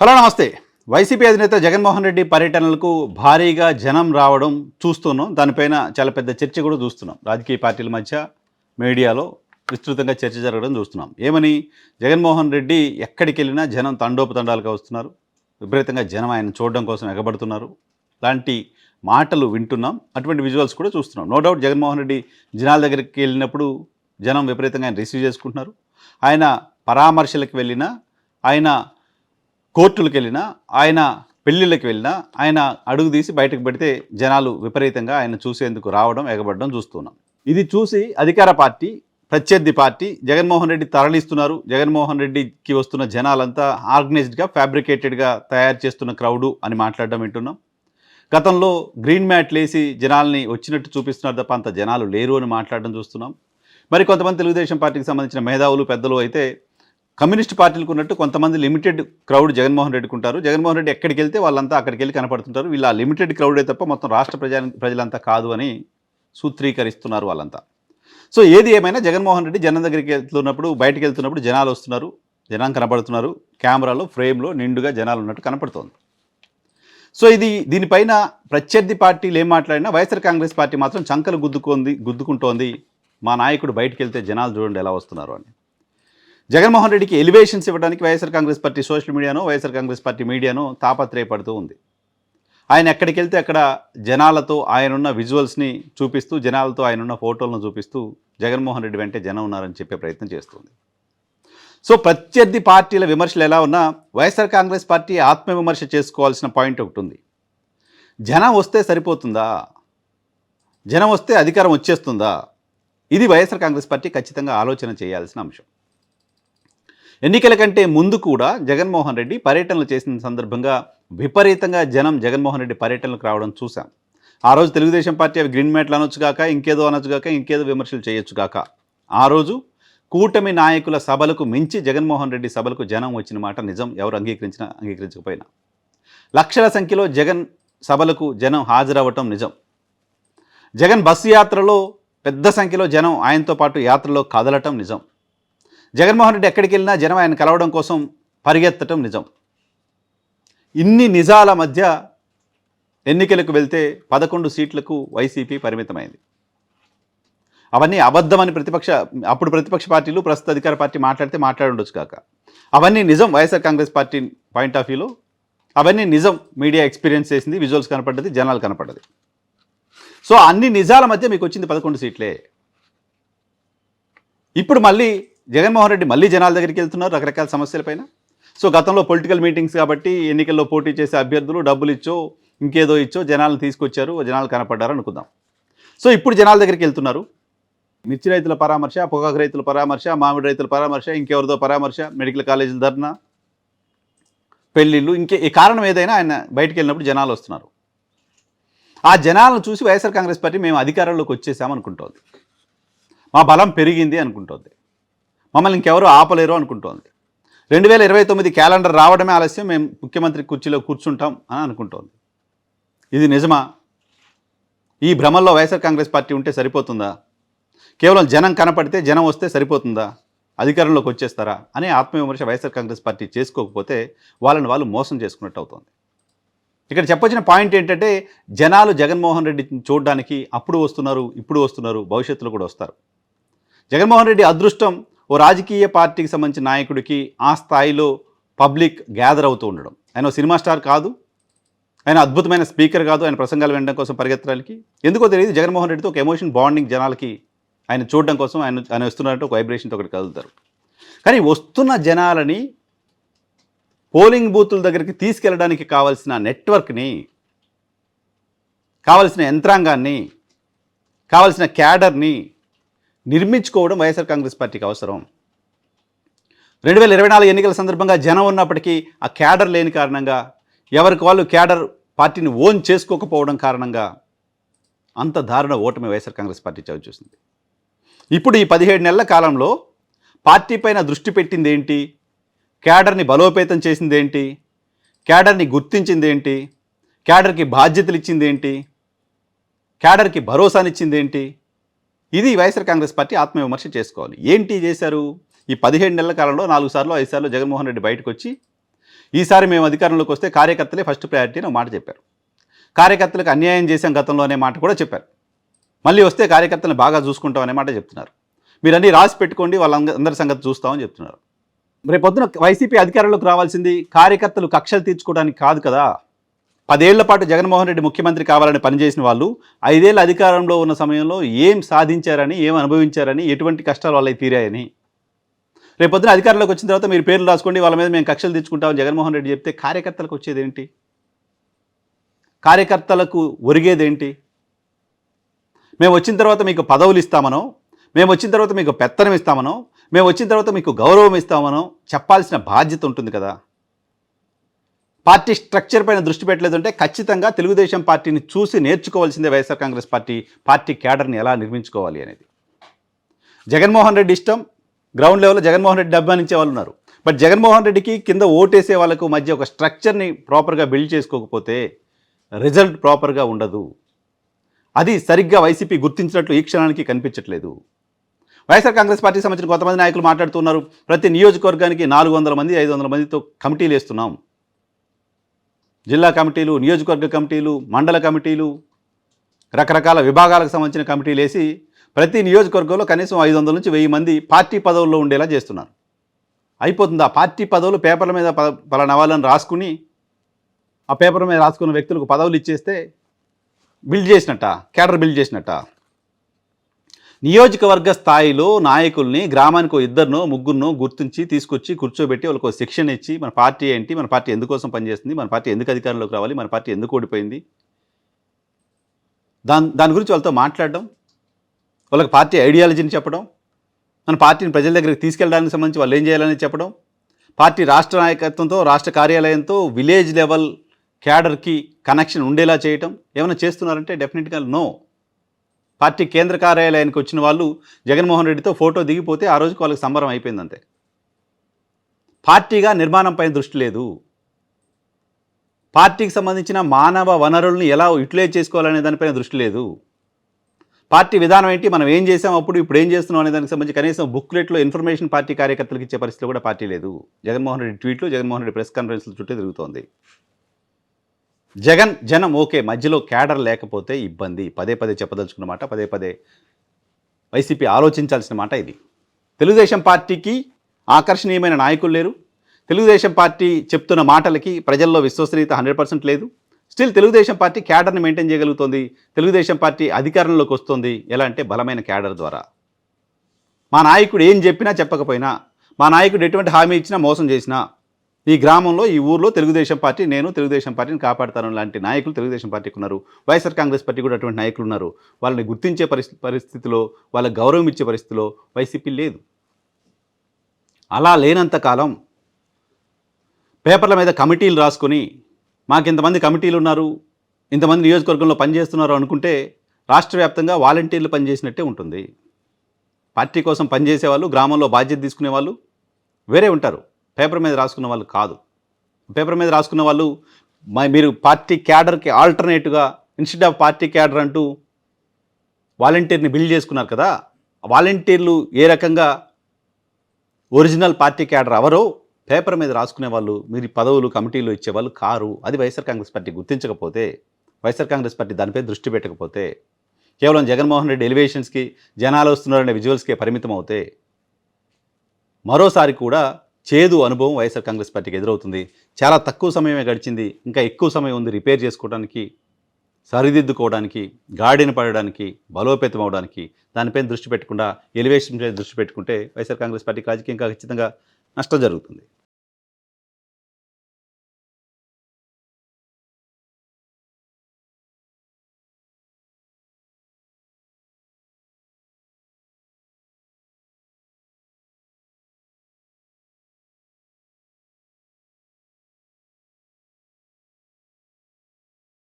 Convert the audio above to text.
Hello నమస్తే. YCP అధినేత జగన్మోహన్ రెడ్డి పర్యటనలకు భారీగా జనం రావడం చూస్తున్నాం. దానిపైన చాలా పెద్ద చర్చ కూడా చూస్తున్నాం. రాజకీయ పార్టీల మధ్య మీడియాలో విస్తృతంగా చర్చ జరగడం చూస్తున్నాం. ఏమని? జగన్మోహన్ రెడ్డి ఎక్కడికి వెళ్ళినా జనం తండోపతండాలుగా వస్తున్నారు. విపరీతంగా జనం ఆయన చూడడం కోసం ఎగబడుతున్నారు. లాంటి మాటలు వింటున్నాం. అటువంటి విజువల్స్ కూడా చూస్తున్నాం. నో డౌట్ జగన్మోహన్ రెడ్డి జనాల దగ్గరికి వెళ్ళినప్పుడు జనం విపరీతంగా ఆయన రిసీవ్ చేసుకుంటున్నారు. ఆయన పరామర్శలకు వెళ్ళినా ఆయన కోర్టులకు వెళ్ళినా ఆయన పెళ్ళిళ్ళకి వెళ్ళినా ఆయన అడుగు తీసి బయటకు పెడితే జనాలు విపరీతంగా ఆయన చూసేందుకు రావడం ఎగబడడం చూస్తున్నాం. ఇది చూసి అధికార పార్టీ ప్రత్యర్థి పార్టీ జగన్మోహన్ రెడ్డి తరలిస్తున్నారు. జగన్మోహన్ రెడ్డికి వస్తున్న జనాలంతా ఆర్గనైజ్డ్గా ఫ్యాబ్రికేటెడ్గా తయారు చేస్తున్న క్రౌడు అని మాట్లాడడం వింటున్నాం. గతంలో గ్రీన్ మ్యాట్ లేసి జనాల్ని వచ్చినట్టు చూపిస్తున్నారు తప్ప అంత జనాలు లేరు అని మాట్లాడడం చూస్తున్నాం. మరి కొంతమంది తెలుగుదేశం పార్టీకి సంబంధించిన మేధావులు పెద్దలు అయితే కమ్యూనిస్ట్ పార్టీలకు ఉన్నట్టు కొంతమంది లిమిటెడ్ క్రౌడ్ జగన్మోహన్ రెడ్డికి ఉంటారు. జగన్మోహన్ రెడ్డి ఎక్కడికి వెళ్తే వాళ్ళంతా అక్కడికి వెళ్ళి కనపడుతుంటారు. వీళ్ళ లిమిటెడ్ క్రౌడే తప్ప మొత్తం రాష్ట్ర ప్రజా ప్రజలంతా కాదు అని సూత్రీకరిస్తున్నారు వాళ్ళంతా. సో ఏది ఏమైనా జగన్మోహన్ రెడ్డి జనం దగ్గరికి వెళ్తున్నప్పుడు బయటకు వెళ్తున్నప్పుడు జనాలు వస్తున్నారు. జనం కనపడుతున్నారు. కెమెరాలో ఫ్రేమ్లో నిండుగా జనాలు ఉన్నట్టు కనపడుతోంది. సో ఇది దీనిపైన ప్రత్యర్థి పార్టీలు ఏం మాట్లాడినా వైఎస్ఆర్ కాంగ్రెస్ పార్టీ మాత్రం చంకలు గుద్దుకుంది గుద్దుకుంటోంది. మా నాయకుడు బయటకు వెళ్తే జనాలు చూడండి ఎలా వస్తున్నారు అని. జగన్మోహన్ రెడ్డికి ఎలివేషన్స్ ఇవ్వడానికి వైఎస్ఆర్ కాంగ్రెస్ పార్టీ సోషల్ మీడియాను వైఎస్ఆర్ కాంగ్రెస్ పార్టీ మీడియాను తాపత్రయపడుతూ ఉంది. ఆయన ఎక్కడికి వెళ్తే అక్కడ జనాలతో ఆయనున్న విజువల్స్ని చూపిస్తూ జనాలతో ఆయనున్న ఫోటోలను చూపిస్తూ జగన్మోహన్ రెడ్డి వెంటే జనం ఉన్నారని చెప్పే ప్రయత్నం చేస్తుంది. సో ప్రత్యర్థి పార్టీల విమర్శలు ఎలా ఉన్నా వైఎస్ఆర్ కాంగ్రెస్ పార్టీ ఆత్మవిమర్శ చేసుకోవాల్సిన పాయింట్ ఒకటి ఉంది. జనం వస్తే సరిపోతుందా? జనం వస్తే అధికారం వచ్చేస్తుందా? ఇది వైఎస్ఆర్ కాంగ్రెస్ పార్టీ ఖచ్చితంగా ఆలోచన చేయాల్సిన అంశం. ఎన్నికల కంటే ముందు కూడా జగన్మోహన్ రెడ్డి పర్యటనలు చేసిన సందర్భంగా విపరీతంగా జనం జగన్మోహన్ రెడ్డి పర్యటనలకు రావడం చూశాం. ఆ రోజు తెలుగుదేశం పార్టీ అవి గ్రీన్ మ్యాట్లు అనొచ్చు కాక ఇంకేదో అనొచ్చు కాక ఇంకేదో విమర్శలు చేయొచ్చు కాక. ఆ రోజు కూటమి నాయకుల సభలకు మించి జగన్మోహన్ రెడ్డి సభలకు జనం వచ్చిన మాట నిజం. ఎవరు అంగీకరించినా అంగీకరించకపోయినా. లక్షల సంఖ్యలో జగన్ సభలకు జనం హాజరవ్వటం నిజం. జగన్ బస్సు యాత్రలో పెద్ద సంఖ్యలో జనం ఆయనతో పాటు యాత్రలో కదలటం నిజం. జగన్మోహన్ రెడ్డి ఎక్కడికి వెళ్ళినా జనం ఆయన కలవడం కోసం పరిగెత్తటం నిజం. ఇన్ని నిజాల మధ్య ఎన్నికలకు వెళ్తే పదకొండు సీట్లకు వైసీపీ పరిమితమైంది. అవన్నీ అబద్ధమని ప్రతిపక్ష అప్పుడు ప్రతిపక్ష పార్టీలు ప్రస్తుత అధికార పార్టీ మాట్లాడితే మాట్లాడుండొచ్చు కాక. అవన్నీ నిజం YSR Congress party point of వ్యూలో. అవన్నీ నిజం మీడియా ఎక్స్పీరియన్స్ చేసింది విజువల్స్ కనపడ్డది జనాలు కనపడ్డది. సో అన్ని నిజాల మధ్య మీకు వచ్చింది పదకొండు సీట్లే. ఇప్పుడు మళ్ళీ జగన్మోహన్ రెడ్డి మళ్ళీ జనాల దగ్గరికి వెళ్తున్నారు రకరకాల సమస్యలపైన సో గతంలో పొలిటికల్ మీటింగ్స్ కాబట్టి ఎన్నికల్లో పోటీ చేసే అభ్యర్థులు డబ్బులు ఇచ్చో ఇంకేదో ఇచ్చో జనాలను తీసుకొచ్చారు జనాలు కనపడ్డారు అనుకుందాం. సో ఇప్పుడు జనాల దగ్గరికి వెళ్తున్నారు. మిర్చి రైతుల పరామర్శ పొగాకు రైతుల పరామర్శ మామిడి రైతుల పరామర్శ ఇంకెవరిదో పరామర్శ మెడికల్ కాలేజీల ధర్నా పెళ్ళిళ్ళు ఇంకే ఈ కారణం ఏదైనా ఆయన బయటికి వెళ్ళినప్పుడు జనాలు వస్తున్నారు. ఆ జనాలను చూసి వైఎస్ఆర్ కాంగ్రెస్ పార్టీ మేము అధికారంలోకి వచ్చేసామనుకుంటోంది. మా బలం పెరిగింది అనుకుంటోంది. మమ్మల్ని ఇంకెవరు ఆపలేరు అనుకుంటోంది. రెండు వేల ఇరవై తొమ్మిది క్యాలెండర్ రావడమే ఆలస్యం మేము ముఖ్యమంత్రి కుర్చీలో కూర్చుంటాం అని అనుకుంటోంది. ఇది నిజమా? ఈ భ్రమల్లో వైఎస్ఆర్ కాంగ్రెస్ పార్టీ ఉంటే సరిపోతుందా? కేవలం జనం కనపడితే జనం వస్తే సరిపోతుందా? అధికారంలోకి వచ్చేస్తారా? అనే ఆత్మవిమర్శ వైఎస్ఆర్ కాంగ్రెస్ పార్టీ చేసుకోకపోతే వాళ్ళని వాళ్ళు మోసం చేసుకున్నట్టు అవుతుంది. ఇక్కడ చెప్పొచ్చిన పాయింట్ ఏంటంటే జనాలు జగన్మోహన్ రెడ్డి చూడడానికి అప్పుడు వస్తున్నారు ఇప్పుడు వస్తున్నారు భవిష్యత్తులో కూడా వస్తారు. జగన్మోహన్ రెడ్డి అదృష్టం ఓ రాజకీయ పార్టీకి సంబంధించిన నాయకుడికి ఆ స్థాయిలో పబ్లిక్ గ్యాదర్ అవుతూ ఉండడం. ఆయన సినిమా స్టార్ కాదు. ఆయన అద్భుతమైన స్పీకర్ కాదు. ఆయన ప్రసంగాలు వినడం కోసం పరిగెత్తడానికి. ఎందుకో తెలియదు జగన్మోహన్ రెడ్డితో ఒక ఎమోషన్ బాండింగ్ జనాలకి ఆయన చూడడం కోసం ఆయన ఆయన వస్తున్నారంటే ఒక వైబ్రేషన్తో ఒకటి కదులుతారు. కానీ వస్తున్న జనాలని పోలింగ్ బూతుల దగ్గరికి తీసుకెళ్ళడానికి కావాల్సిన నెట్వర్క్ని కావలసిన యంత్రాంగాన్ని కావలసిన క్యాడర్ని నిర్మించుకోవడం వైఎస్ఆర్ కాంగ్రెస్ పార్టీకి అవసరం. రెండు వేల ఇరవై నాలుగు ఎన్నికల సందర్భంగా జనం ఉన్నప్పటికీ ఆ క్యాడర్ లేని కారణంగా ఎవరికి వాళ్ళు క్యాడర్ పార్టీని ఓన్ చేసుకోకపోవడం కారణంగా అంత దారుణ ఓటమి వైఎస్ఆర్ కాంగ్రెస్ పార్టీ చవి చూసింది ఇప్పుడు ఈ పదిహేడు నెలల కాలంలో పార్టీ పైన దృష్టి పెట్టింది ఏంటి? క్యాడర్ని బలోపేతం చేసింది ఏంటి? క్యాడర్ని గుర్తించింది ఏంటి? క్యాడర్కి బాధ్యతలు ఇచ్చింది ఏంటి? క్యాడర్కి భరోసానిచ్చింది ఏంటి? ఇది వైఎస్ఆర్ కాంగ్రెస్ పార్టీ ఆత్మవిమర్శ చేసుకోవాలి. ఏంటి చేశారు? ఈ పదిహేడు నెలల కాలంలో నాలుగు సార్లు ఐదు సార్లు జగన్మోహన్ రెడ్డి బయటకు వచ్చి ఈసారి మేము అధికారంలోకి వస్తే కార్యకర్తలే ఫస్ట్ ప్రయారిటీ అని మాట చెప్పారు. కార్యకర్తలకు అన్యాయం చేశాం గతంలో అనే మాట కూడా చెప్పారు. మళ్ళీ వస్తే కార్యకర్తలను బాగా చూసుకుంటాం అనే మాట చెప్తున్నారు. మీరు అన్నీ రాసి పెట్టుకోండి వాళ్ళందరి సంగతి చూస్తామని చెప్తున్నారు. రేపొద్దున వైసీపీ అధికారంలోకి రావాల్సింది కార్యకర్తలు కక్షలు తీర్చుకోవడానికి కాదు కదా? పదేళ్ళ పాటు జగన్మోహన్ రెడ్డి ముఖ్యమంత్రి కావాలని పనిచేసిన వాళ్ళు ఐదేళ్ళ అధికారంలో ఉన్న సమయంలో ఏం సాధించారని ఏం అనుభవించారని ఎటువంటి కష్టాలు వాళ్ళకి తీరాయని. రేపు అధికారంలోకి వచ్చిన తర్వాత మీరు పేర్లు రాసుకోండి వాళ్ళ మీద మేము కక్షలు తెచ్చుకుంటామని జగన్మోహన్ రెడ్డి చెప్తే కార్యకర్తలకు వచ్చేదేంటి? కార్యకర్తలకు ఒరిగేదేంటి? మేము వచ్చిన తర్వాత మీకు పదవులు ఇస్తామనో మేము వచ్చిన తర్వాత మీకు పెత్తనం ఇస్తామనో మేము వచ్చిన తర్వాత మీకు గౌరవం ఇస్తామనో చెప్పాల్సిన బాధ్యత ఉంటుంది కదా. పార్టీ స్ట్రక్చర్ పైన దృష్టి పెట్టలేదంటే ఖచ్చితంగా తెలుగుదేశం పార్టీని చూసి నేర్చుకోవాల్సిందే వైఎస్ఆర్ కాంగ్రెస్ పార్టీ పార్టీ క్యాడర్ని ఎలా నిర్మించుకోవాలి అనేది. జగన్మోహన్ రెడ్డి ఇష్టం గ్రౌండ్ లెవెల్లో జగన్మోహన్ రెడ్డి అభిమానించే వాళ్ళు ఉన్నారు. బట్ జగన్మోహన్ రెడ్డికి కింద ఓటేసే వాళ్ళకు మధ్య ఒక స్ట్రక్చర్ని ప్రాపర్గా బిల్డ్ చేసుకోకపోతే రిజల్ట్ ప్రాపర్గా ఉండదు. అది సరిగ్గా వైసీపీ గుర్తించినట్లు ఈ క్షణానికి కనిపించట్లేదు. వైఎస్ఆర్ కాంగ్రెస్ పార్టీకి సంబంధించిన కొంతమంది నాయకులు మాట్లాడుతున్నారు. ప్రతి నియోజకవర్గానికి నాలుగు వందల మంది ఐదు వందల మందితో కమిటీలు వేస్తున్నాం. జిల్లా కమిటీలు నియోజకవర్గ కమిటీలు మండల కమిటీలు రకరకాల విభాగాలకు సంబంధించిన కమిటీలు వేసి ప్రతి నియోజకవర్గంలో కనీసం ఐదు వందల నుంచి వెయ్యి మంది పార్టీ పదవుల్లో ఉండేలా చేస్తున్నారు. అయిపోతుంది. ఆ పార్టీ పదవులు పేపర్ల మీద ప పలానా వాళ్ళని రాసుకుని ఆ పేపర్ మీద రాసుకున్న వ్యక్తులకు పదవులు ఇచ్చేస్తే బిల్డ్ చేసినట్ట? క్యాడర్ బిల్డ్ చేసినట్ట? నియోజకవర్గ స్థాయిలో నాయకుల్ని గ్రామానికి ఓ ఇద్దరినో ముగ్గురునో గుర్తించి తీసుకొచ్చి కూర్చోబెట్టి వాళ్ళకు ఒక శిక్షణ ఇచ్చి మన పార్టీ ఏంటి మన పార్టీ ఎందుకోసం పనిచేస్తుంది మన పార్టీ ఎందుకు అధికారంలోకి రావాలి మన పార్టీ ఎందుకు ఓడిపోయింది? దాని దాని గురించి వాళ్ళతో మాట్లాడడం వాళ్ళకి పార్టీ ఐడియాలజీని చెప్పడం మన పార్టీని ప్రజల దగ్గరికి తీసుకెళ్ళడానికి సంబంధించి వాళ్ళు ఏం చేయాలని చెప్పడం పార్టీ రాష్ట్ర నాయకత్వంతో రాష్ట్ర కార్యాలయంతో విలేజ్ లెవెల్ క్యాడర్కి కనెక్షన్ ఉండేలా చేయటం ఏమైనా చేస్తున్నారంటే డెఫినెట్గా నో. పార్టీ కేంద్ర కార్యాలయానికి వచ్చిన వాళ్ళు జగన్మోహన్ రెడ్డితో ఫోటో దిగిపోతే ఆ రోజుకు వాళ్ళకి సంబరం అయిపోయింది అంతే. పార్టీగా నిర్మాణంపై దృష్టి లేదు. పార్టీకి సంబంధించిన మానవ వనరులను ఎలా యూటిలైజ్ చేసుకోవాలనే దానిపైన దృష్టి లేదు. పార్టీ విధానం ఏంటి? మనం ఏం చేసాం అప్పుడు ఇప్పుడు ఏం చేస్తున్నాం అనే దానికి సంబంధించి కనీసం బుక్లెట్లో ఇన్ఫర్మేషన్ పార్టీ కార్యకర్తలకు ఇచ్చే పరిస్థితిలో కూడా పార్టీ లేదు. జగన్మోహన్ రెడ్డి ట్వీట్లు జగన్మోహన్ రెడ్డి ప్రెస్ కాన్ఫరెన్స్ల చుట్టూ తిరుగుతోంది. జగన్ జనం ఓకే మధ్యలో క్యాడర్ లేకపోతే ఇబ్బంది. పదే పదే చెప్పదలుచుకున్న మాట పదే పదే వైసీపీ ఆలోచించాల్సిన మాట ఇది. తెలుగుదేశం పార్టీకి ఆకర్షణీయమైన నాయకులు లేరు. తెలుగుదేశం పార్టీ చెప్తున్న మాటలకి ప్రజల్లో విశ్వసనీయత హండ్రెడ్ పర్సెంట్ లేదు. స్టిల్ తెలుగుదేశం పార్టీ క్యాడర్ని మెయింటైన్ చేయగలుగుతుంది. తెలుగుదేశం పార్టీ అధికారంలోకి వస్తుంది. ఎలా అంటే బలమైన క్యాడర్ ద్వారా. మా నాయకుడు ఏం చెప్పినా చెప్పకపోయినా మా నాయకుడు ఎటువంటి హామీ ఇచ్చినా మోసం చేసినా ఈ గ్రామంలో ఈ ఊర్లో తెలుగుదేశం పార్టీ నేను తెలుగుదేశం పార్టీని కాపాడతాను లాంటి నాయకులు తెలుగుదేశం పార్టీకి ఉన్నారు. వైఎస్ఆర్ కాంగ్రెస్ పార్టీ కూడా అటువంటి నాయకులు ఉన్నారు. వాళ్ళని గుర్తించే పరిస్థితి పరిస్థితిలో వాళ్ళకి గౌరవం ఇచ్చే పరిస్థితిలో వైసీపీ లేదు. అలా లేనంతకాలం పేపర్ల మీద కమిటీలు రాసుకొని మాకు ఇంతమంది కమిటీలు ఉన్నారు ఇంతమంది నియోజకవర్గంలో పనిచేస్తున్నారు అనుకుంటే రాష్ట్ర వ్యాప్తంగా వాలంటీర్లు పనిచేసినట్టే ఉంటుంది. పార్టీ కోసం పనిచేసే వాళ్ళు గ్రామంలో బాధ్యత తీసుకునే వాళ్ళు వేరే ఉంటారు. పేపర్ మీద రాసుకున్న వాళ్ళు కాదు. పేపర్ మీద రాసుకున్న వాళ్ళు మీరు పార్టీ క్యాడర్కి ఆల్టర్నేట్గా ఇన్స్టెడ్ ఆఫ్ పార్టీ క్యాడర్ అంటూ వాలంటీర్ని బిల్డ్ చేసుకున్నారు కదా వాలంటీర్లు ఏ రకంగా ఒరిజినల్ పార్టీ క్యాడర్ ఎవరో పేపర్ మీద రాసుకునే వాళ్ళు మీరు పదవులు కమిటీలు ఇచ్చేవాళ్ళు కారు. అది వైఎస్ఆర్ కాంగ్రెస్ పార్టీ గుర్తించకపోతే వైఎస్ఆర్ కాంగ్రెస్ పార్టీ దానిపై దృష్టి పెట్టకపోతే కేవలం జగన్మోహన్ రెడ్డి ఎలివేషన్స్కి జనాలు వస్తున్నారనే విజువల్స్కే పరిమితం అవుతే మరోసారి కూడా చేదు అనుభవం వైఎస్ఆర్ కాంగ్రెస్ పార్టీకి ఎదురవుతుంది. చాలా తక్కువ సమయమే గడిచింది. ఇంకా ఎక్కువ సమయం ఉంది రిపేర్ చేసుకోవడానికి సరిదిద్దుకోవడానికి గాడిన పడడానికి బలోపేతం అవడానికి దానిపైన దృష్టి పెట్టకుండా ఎలివేషన్ దృష్టి పెట్టుకుంటే వైఎస్ఆర్ కాంగ్రెస్ పార్టీ రాజకీయంగా ఖచ్చితంగా నష్టం జరుగుతుంది.